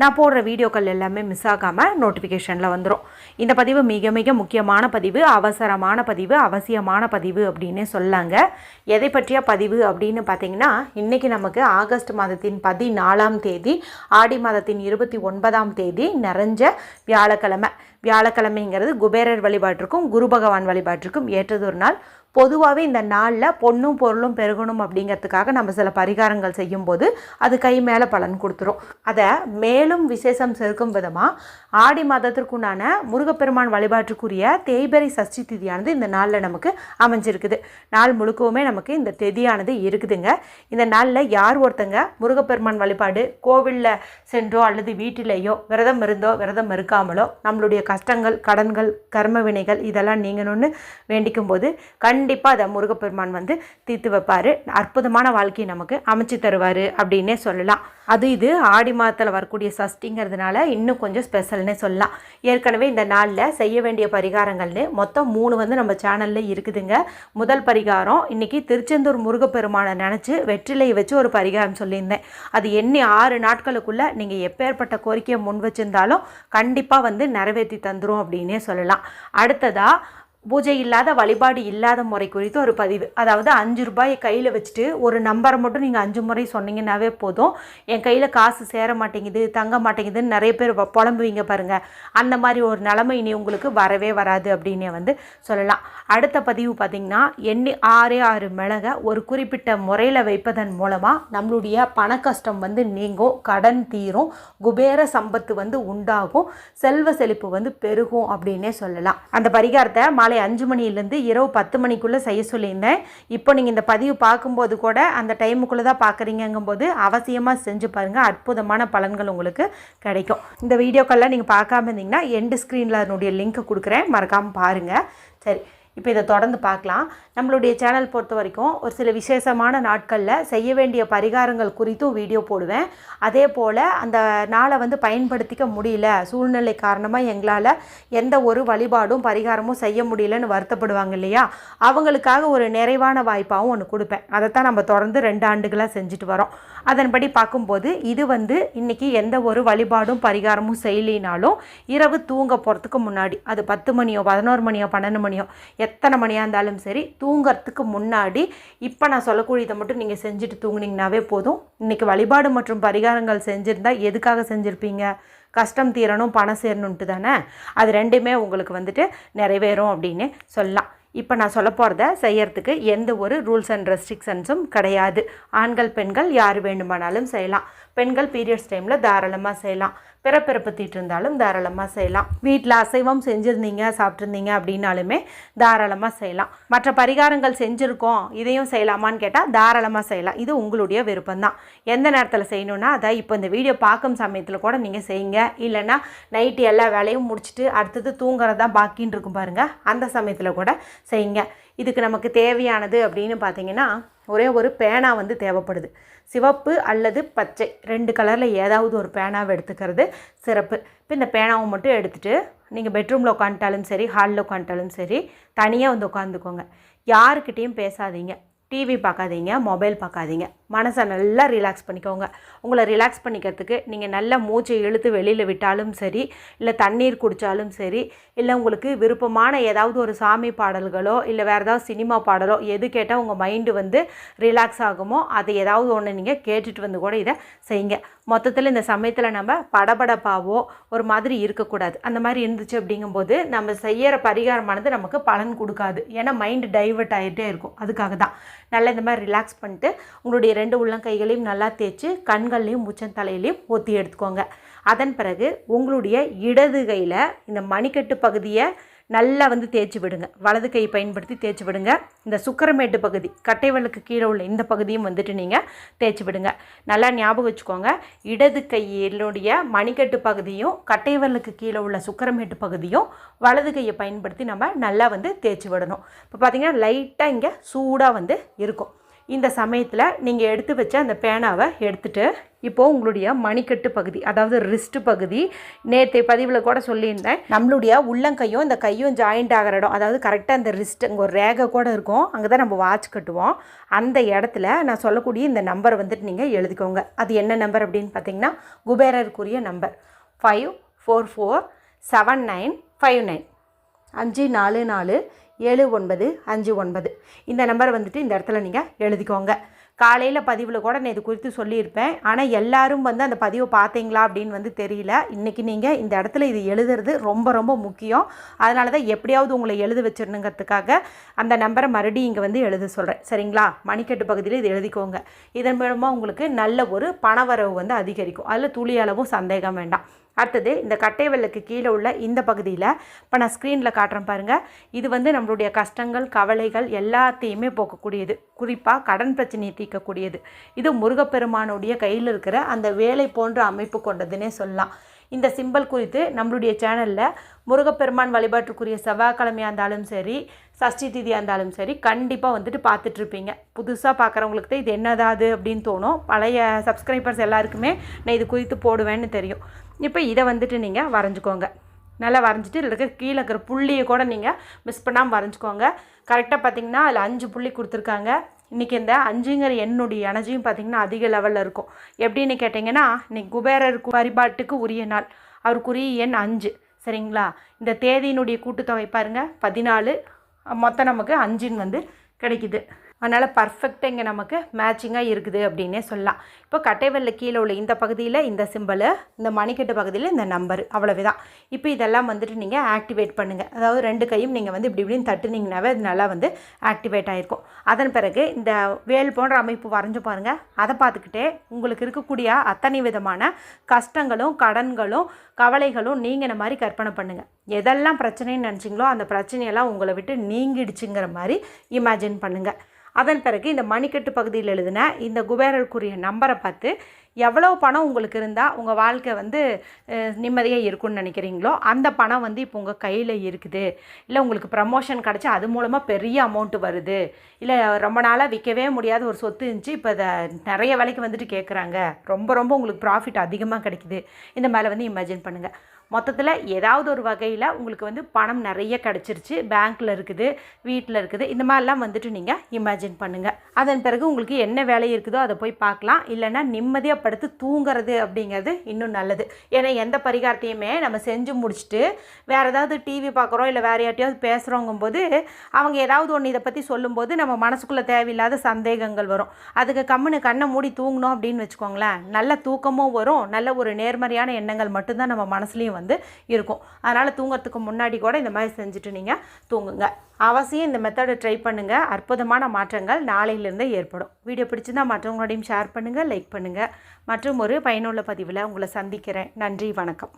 நான் போடுற வீடியோக்கள் எல்லாமே மிஸ் ஆகாமல் நோட்டிஃபிகேஷனில் வந்துடும் இந்த பதிவு மிக மிக முக்கியமான பதிவு அவசரமான பதிவு அவசியமான பதிவு அப்படின்னே சொல்லாங்க. எதை பற்றிய பதிவு அப்படின்னு பார்த்தீங்கன்னா இன்றைக்கி நமக்கு ஆகஸ்ட் மாதத்தின் பதினாலாம் தேதி ஆடி மாதத்தின் இருபத்தி ஒன்பதாம் தேதி நிறைஞ்ச வியாழக்கிழமை. வியாழக்கிழமைங்கிறது குபேரர் வழிபாட்டிற்கும் குரு பகவான் வழிபாட்டிற்கும் ஏற்றது ஒரு நாள். பொதுவாகவே இந்த நாளில் பொண்ணும் பொருளும் பெருகணும் அப்படிங்கிறதுக்காக நம்ம சில பரிகாரங்கள் செய்யும்போது அது கை மேலே பலன் கொடுத்துரும். அதை மேலும் விசேஷம் சேர்க்கும் விதமாக ஆடி மாதத்திற்குண்டான முருகப்பெருமான் வழிபாட்டுக்குரிய தேய்பிறை சஷ்டி திதியானது இந்த நாளில் நமக்கு அமைஞ்சிருக்குது. நாள் முழுக்கவுமே நமக்கு இந்த திதியானது இருக்குதுங்க. இந்த நாளில் யார் ஒருத்தங்க முருகப்பெருமான் வழிபாடு கோவிலில் சென்றோ அல்லது வீட்டிலேயோ விரதம் இருந்தோ விரதம் இருக்காமலோ நம்மளுடைய கஷ்டங்கள் கடன்கள் கர்ம வினைகள் இதெல்லாம் நீங்கணும்னு வேண்டிக்கும் போது கண்டிப்பாக அதை முருகப்பெருமான் வந்து தீர்த்து வைப்பார். அற்புதமான வாழ்க்கையை நமக்கு அமைச்சு தருவார் அப்படின்னே சொல்லலாம். அது இது ஆடி மாதத்தில் வரக்கூடிய சஷ்டிங்கிறதுனால இன்னும் கொஞ்சம் ஸ்பெஷல்னே சொல்லலாம். ஏற்கனவே இந்த நாளில் செய்ய வேண்டிய பரிகாரங்கள்னு மொத்தம் மூணு வந்து நம்ம சேனலில் இருக்குதுங்க. முதல் பரிகாரம் இன்றைக்கி திருச்செந்தூர் முருகப்பெருமானை நினச்சி வெற்றிலையை வச்சு ஒரு பரிகாரம் சொல்லியிருந்தேன். அது எண்ணி ஆறு நாட்களுக்குள்ளே நீங்கள் எப்பேற்பட்ட கோரிக்கையை முன் வச்சிருந்தாலும் கண்டிப்பாக வந்து நிறைவேற்றி தந்துரும் அப்படின்னே சொல்லலாம். அடுத்ததாக பூஜை இல்லாத வழிபாடு இல்லாத முறை குறித்து ஒரு பதிவு. அதாவது அஞ்சு ரூபாயை கையில் வச்சுட்டு ஒரு நம்பரை மட்டும் நீங்கள் அஞ்சு முறை சொன்னீங்கன்னாவே போதும். என் கையில் காசு சேர மாட்டேங்குது தங்க மாட்டேங்குதுன்னு நிறைய பேர் புலம்புவீங்க பாருங்கள் அந்த மாதிரி ஒரு நிலமை இனி உங்களுக்கு வரவே வராது அப்படின்னே வந்து சொல்லலாம். அடுத்த பதிவு பார்த்திங்கன்னா எண்ணி ஆறே ஆறு மிளகை ஒரு குறிப்பிட்ட முறையில் வைப்பதன் மூலமாக நம்மளுடைய பண கஷ்டம் வந்து நீங்கும் கடன் தீரும் குபேர சம்பத்து வந்து உண்டாகும் செல்வ செழிப்பு வந்து பெருகும் அப்படின்னே சொல்லலாம். அந்த பரிகாரத்தை காலை அஞ்சு மணிலேருந்து இரவு பத்து மணிக்குள்ளே செய்ய சொல்லியிருந்தேன். இப்போ நீங்கள் இந்த பதிவு பார்க்கும்போது கூட அந்த டைமுக்குள்ளே தான் பார்க்குறீங்கங்கும்போது அவசியமாக செஞ்சு பாருங்கள் அற்புதமான பலன்கள் உங்களுக்கு கிடைக்கும். இந்த வீடியோக்கெல்லாம் நீங்கள் பார்க்காம இருந்தீங்கன்னா எண்டு ஸ்க்ரீனில் அதனுடைய லிங்க் கொடுக்குறேன். மறக்காமல் பாருங்கள் சரி. இப்போ இதை தொடர்ந்து பார்க்கலாம். நம்மளுடைய சேனல் பொறுத்த வரைக்கும் ஒரு சில விசேஷமான நாட்களில் செய்ய வேண்டிய பரிகாரங்கள் குறித்தும் வீடியோ போடுவேன். அதே போல் அந்த நாளை வந்து பயன்படுத்திக்க முடியல சூழ்நிலை காரணமாக எங்களால் எந்த ஒரு வழிபாடும் பரிகாரமும் செய்ய முடியலன்னு வருத்தப்படுவாங்க இல்லையா? அவங்களுக்காக ஒரு நிறைவான வாய்ப்பாகவும் ஒன்று கொடுப்பேன். அதைத்தான் நம்ம தொடர்ந்து ரெண்டு ஆண்டுகளாக செஞ்சுட்டு வரோம். அதன்படி பார்க்கும்போது இது வந்து இன்றைக்கி எந்த ஒரு வழிபாடும் பரிகாரமும் செய்யலினாலும் இரவு தூங்க போகிறதுக்கு முன்னாடி அது பத்து மணியோ பதினோரு மணியோ பன்னெண்டு மணியோ எத்தனை மணியாக இருந்தாலும் சரி தூங்கிறதுக்கு முன்னாடி இப்போ நான் சொல்லக்கூடியதை மட்டும் நீங்கள் செஞ்சுட்டு தூங்குனீங்கனாவே போதும். இன்றைக்கி வழிபாடு மற்றும் பரிகாரங்கள் செஞ்சுருந்தால் எதுக்காக செஞ்சுருப்பீங்க? கஷ்டம் தீரணும் பணம் சேரணுன்ட்டு தானே? அது ரெண்டுமே உங்களுக்கு வந்துட்டு நிறைவேறும் அப்படின்னு சொல்லலாம். இப்போ நான் சொல்ல போகிறத செய்யறதுக்கு எந்த ஒரு ரூல்ஸ் அண்ட் ரெஸ்ட்ரிக்ஷன்ஸும் கிடையாது. ஆண்கள் பெண்கள் யார் வேண்டுமானாலும் செய்யலாம். பெண்கள் பீரியட்ஸ் டைமில் தாராளமாக செய்யலாம். பிறப்பிறப்பத்திட்டு இருந்தாலும் தாராளமாக செய்யலாம். வீட்டில் அசைவம் செஞ்சுருந்தீங்க சாப்பிட்ருந்தீங்க அப்படின்னாலுமே தாராளமாக செய்யலாம். மற்ற பரிகாரங்கள் செஞ்சுருக்கோம் இதையும் செய்யலாமான்னு கேட்டால் தாராளமாக செய்யலாம். இது உங்களுடைய விருப்பம்தான். எந்த நேரத்தில் செய்யணும்னா அதை இப்போ இந்த வீடியோ பார்க்கும் சமயத்தில் கூட நீங்கள் செய்யுங்க. இல்லைன்னா நைட்டு எல்லா வேலையும் முடிச்சுட்டு அடுத்தது தூங்குறது தான் பாக்கின்னு இருக்கும் பாருங்கள் அந்த சமயத்தில் கூட செய்யுங்க. இதுக்கு நமக்கு தேவையானது அப்படின்னு பார்த்தீங்கன்னா ஒரே ஒரு பேனா வந்து தேவைப்படுது. சிவப்பு அல்லது பச்சை ரெண்டு கலரில் ஏதாவது ஒரு பேனாவை எடுத்துக்கிறது சிறப்பு. இப்போ இந்த பேனாவை மட்டும் எடுத்துகிட்டு நீங்கள் பெட்ரூமில் உட்காந்துட்டாலும் சரி ஹாலில் உட்காந்துட்டாலும் சரி தனியாக வந்து உட்காந்துக்கோங்க. யாருக்கிட்டேயும் பேசாதீங்க. டிவி பார்க்காதீங்க மொபைல் பார்க்காதீங்க. மனசை நல்லா ரிலாக்ஸ் பண்ணிக்கோங்க. உங்களை ரிலாக்ஸ் பண்ணிக்கிறதுக்கு நீங்கள் நல்லா மூச்சை இழுத்து வெளியில் விட்டாலும் சரி இல்லை தண்ணீர் குடித்தாலும் சரி இல்லை உங்களுக்கு விருப்பமான ஏதாவது ஒரு சாமி பாடல்களோ இல்லை வேறு ஏதாவது சினிமா பாடலோ எது கேட்டால் உங்கள் மைண்டு வந்து ரிலாக்ஸ் ஆகுமோ அதை ஏதாவது ஒன்று நீங்கள் கேட்டுட்டு வந்து கூட இதை செய்யுங்க. மொத்தத்தில் இந்த சமயத்தில் நம்ம படபடப்பாவோ ஒரு மாதிரி இருக்கக்கூடாது. அந்த மாதிரி இருந்துச்சு அப்படிங்கும்போது நம்ம செய்கிற பரிகாரமானது நமக்கு பலன் கொடுக்காது. ஏன்னா மைண்டு டைவர்ட் ஆகிட்டே இருக்கும். அதுக்காக தான் நல்லா இந்த மாதிரி ரிலாக்ஸ் பண்ணிட்டு உங்களுடைய ரெண்டு உள்ளங்கைகளையும் நல்லா தேய்ச்சி கண்கள்லையும் முச்சந்தலையிலையும் ஒத்தி எடுத்துக்கோங்க. அதன் பிறகு உங்களுடைய இடது கையில் இந்த மணிக்கட்டு பகுதியை நல்லா வந்து தேய்ச்சி விடுங்க. வலது கை பயன்படுத்தி தேய்ச்சி விடுங்க. இந்த சுக்கரமேட்டு பகுதி கட்டைவலுக்கு கீழே உள்ள இந்த பகுதியும் வந்துட்டு நீங்கள் தேய்ச்சி விடுங்க. நல்லா ஞாபகம் வச்சுக்கோங்க. இடது கையினுடைய மணிக்கட்டு பகுதியும் கட்டைவலுக்கு கீழே உள்ள சுக்கரமேட்டு பகுதியும் வலது கையை பயன்படுத்தி நம்ம நல்லா வந்து தேய்ச்சி விடணும். இப்போ பார்த்தீங்கன்னா லைட்டாக இங்கே சூடாக வந்து இருக்கும். இந்த சமயத்தில் நீங்கள் எடுத்து வச்ச அந்த பேனாவை எடுத்துகிட்டு இப்போது உங்களுடைய மணிக்கட்டு பகுதி அதாவது ரிஸ்ட் பகுதி நேற்று பதிவில் கூட சொல்லியிருந்தேன். நம்மளுடைய உள்ளங்கையும் இந்த கையும் ஜாயிண்ட் ஆகிற இடம் அதாவது கரெக்டாக அந்த ரிஸ்ட் இங்கே ஒரு ரேகை கூட இருக்கும் அங்கே தான் நம்ம வாட்ச் கட்டுவோம். அந்த இடத்துல நான் சொல்லக்கூடிய இந்த நம்பரை வந்துட்டு நீங்கள் எழுதிக்கோங்க. அது என்ன நம்பர் அப்படின்னு பார்த்தீங்கன்னா குபேரருக்குரிய number five four four seven nine five nine அஞ்சு நாலு நாலு ஏழு ஒன்பது அஞ்சு ஒன்பது. இந்த நம்பரை வந்துட்டு இந்த இடத்துல நீங்கள் எழுதிக்கோங்க. காலையில் பதிவில் கூட நான் இது குறித்து சொல்லியிருப்பேன். ஆனால் எல்லாரும் வந்து அந்த பதிவை பார்த்தீங்களா அப்படின்னு வந்து தெரியல. இன்றைக்கி நீங்கள் இந்த இடத்துல இது எழுதுறது ரொம்ப ரொம்ப முக்கியம். அதனால தான் எப்படியாவது உங்களை எழுத வச்சிடணுங்கிறதுக்காக அந்த நம்பரை மறுபடியும் இங்கே வந்து எழுத சொல்கிறேன் சரிங்களா? மணிக்கட்டு பகுதியில் இது எழுதிக்கோங்க. இதன் மூலமாக உங்களுக்கு நல்ல ஒரு பணவரவு வந்து அதிகரிக்கும். அதில் துளி அளவும் சந்தேகம் வேண்டாம். அடுத்தது இந்த கட்டை வெள்ளுக்கு கீழே உள்ள இந்த பகுதியில் இப்போ நான் ஸ்க்ரீனில் காட்டுறேன் பாருங்கள் இது வந்து நம்மளுடைய கஷ்டங்கள் கவலைகள் எல்லாத்தையுமே போக்கக்கூடியது. குறிப்பாக கடன் பிரச்சனையை தீர்க்கக்கூடியது. இது முருகப்பெருமானுடைய கையில் இருக்கிற அந்த வேலை போன்ற அமைப்பு கொண்டதுன்னே சொல்லலாம். இந்த சிம்பல் குறித்து நம்மளுடைய சேனலில் முருகப்பெருமான் வழிபாட்டுக்குரிய செவ்வாய்க்கிழமையாக இருந்தாலும் சரி சஷ்டி திதியாக இருந்தாலும் சரி கண்டிப்பாக வந்துட்டு பார்த்துட்ருப்பீங்க. புதுசாக பார்க்குறவங்களுக்கு தான் இது என்னதாது அப்படின்னு தோணும். பழைய சப்ஸ்கிரைபர்ஸ் எல்லாருக்குமே நான் இது குறித்து போடுவேன்னு தெரியும். இப்போ இதை வந்துட்டு நீங்கள் வரைஞ்சிக்கோங்க. நல்லா வரைஞ்சிட்டு இதில் இருக்கிற கீழே இருக்கிற புள்ளியை கூட நீங்கள் மிஸ் பண்ணாமல் வரைஞ்சிக்கோங்க. கரெக்டாக பார்த்தீங்கன்னா அதில் அஞ்சு புள்ளி கொடுத்துருக்காங்க. இன்றைக்கி இந்த அஞ்சுங்கிற எண்ணுடைய எனர்ஜியும் பார்த்திங்கன்னா அதிக லெவலில் இருக்கும். எப்படின்னு கேட்டிங்கன்னா இன்றைக்கி குபேரர் வழிபாட்டுக்கு உரிய நாள். அவருக்குரிய எண் அஞ்சு. சரிங்களா? இந்த தேதியினுடைய கூட்டுத்தொகை பாருங்கள் பதினாலு. மொத்தம் நமக்கு அஞ்சுன்னு வந்து கிடைக்குது. அதனால் பர்ஃபெக்டாக இங்கே நமக்கு மேட்சிங்காக இருக்குது அப்படின்னே சொல்லலாம். இப்போ கட்டைவெல்ல கீழே உள்ள இந்த பகுதியில் இந்த சிம்பிள் இந்த மணிக்கட்டு பகுதியில் இந்த நம்பர் அவ்வளவுதான். இப்போ இதெல்லாம் வந்துட்டு நீங்கள் ஆக்டிவேட் பண்ணுங்கள் அதாவது ரெண்டு கையும் நீங்கள் வந்து இப்படி இப்படின்னு தட்டுனீங்கனாவே அது நல்லா வந்து ஆக்டிவேட் ஆகிருக்கும் அதன் பிறகு இந்த வேல் போன்ற அமைப்பு வரைஞ்சு பாருங்கள் அதை பார்த்துக்கிட்டே உங்களுக்கு இருக்கக்கூடிய அத்தனை விதமான கஷ்டங்களும் கடன்களும் கவலைகளும் நீங்கின மாதிரி கற்பனை பண்ணுங்கள் எதெல்லாம் பிரச்சனைன்னு நினச்சிங்களோ அந்த பிரச்சனையெல்லாம் உங்களை விட்டு நீங்கிடுச்சுங்கிற மாதிரி இமேஜின் பண்ணுங்கள் அதன் பிறகு இந்த மணிக்கட்டு பகுதியில் எழுதின இந்த குபேரருக்குரிய நம்பரை பார்த்து எவ்வளோ பணம் உங்களுக்கு இருந்தால் உங்கள் வாழ்க்கை வந்து நிம்மதியாக இருக்கும்னு நினைக்கிறீங்களோ அந்த பணம் வந்து இப்போ உங்கள் கையில் இருக்குது. இல்லை உங்களுக்கு ப்ரமோஷன் கிடச்சி அது மூலமாக பெரிய அமௌண்ட்டு வருது. இல்லை ரொம்ப நாளாக விற்கவே முடியாத ஒரு சொத்து இருந்துச்சு இப்போ அதை நிறைய விலைக்கு வந்துட்டு கேட்குறாங்க ரொம்ப ரொம்ப உங்களுக்கு ப்ராஃபிட் அதிகமாக கிடைக்குது. இந்த மேலே வந்து இமேஜின் பண்ணுங்கள் மொத்தத்தில் ஏதாவது ஒரு வகையில் உங்களுக்கு வந்து பணம் நிறைய கிடச்சிருச்சு பேங்க்கில் இருக்குது வீட்டில் இருக்குது இந்த மாதிரிலாம் வந்துட்டு நீங்கள் இமேஜின் பண்ணுங்கள் அதன் பிறகு உங்களுக்கு என்ன வேலை இருக்குதோ அதை போய் பார்க்கலாம். இல்லைன்னா நிம்மதியாக படுத்து தூங்குறது அப்படிங்கிறது இன்னும் நல்லது. ஏன்னா எந்த பரிகாரத்தையுமே நம்ம செஞ்சு முடிச்சுட்டு வேறு ஏதாவது டிவி பார்க்குறோம் இல்லை வேறு யார்ட்டையாவது பேசுகிறோங்கும் போது அவங்க ஏதாவது ஒன்று இதை பற்றி சொல்லும்போது நம்ம மனசுக்குள்ளே தேவையில்லாத சந்தேகங்கள் வரும். அதுக்கு கம்முன்னு கண்ணை மூடி தூங்கணும் அப்படின்னு வச்சுக்கோங்களேன். நல்ல தூக்கமும் வரும். நல்ல ஒரு நேர்மறையான எண்ணங்கள் மட்டும்தான் நம்ம மனசுலேயும் வந்து இருக்கும். அதனால் தூங்குறதுக்கு முன்னாடி கூட இந்த மாதிரி செஞ்சுட்டு நீங்கள் தூங்குங்க. அவசியம் இந்த மெத்தடை ட்ரை பண்ணுங்கள் அற்புதமான மாற்றங்கள் நாளையிலேருந்தே ஏற்படும். வீடியோ பிடிச்சிருந்தா மற்றவங்களோடையும் ஷேர் பண்ணுங்கள் லைக் பண்ணுங்கள் மற்றும் ஒரு பயனுள்ள பதிவில் உங்களை சந்திக்கிறேன். நன்றி வணக்கம்.